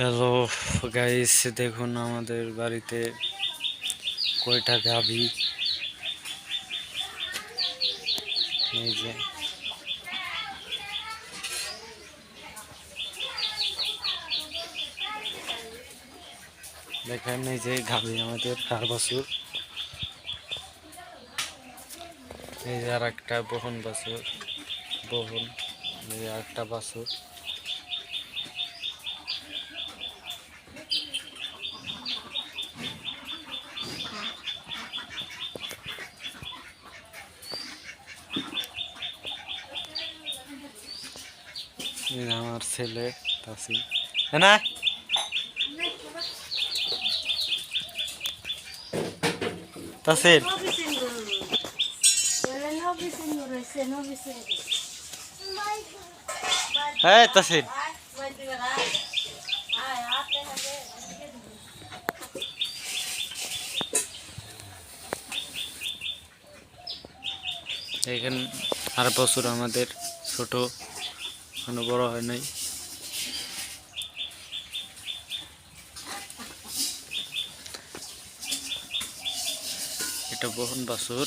Hello guys দেখুন আমাদের বাড়িতে কয়টা গাভি? যে। দেখেন এই যে গাভি আমাদের চার বছর। এই যে আর একটা বহন বাছুর, বহন, এই যে আর একটা বাছুর। আমার ছেলে তাসি হ্যাঁ না। তাসিম হ্যাঁ তাসিম এখানে আর বছর আমাদের ছোট এখনও বড় হয় নাই। এটা বহন বাছুর।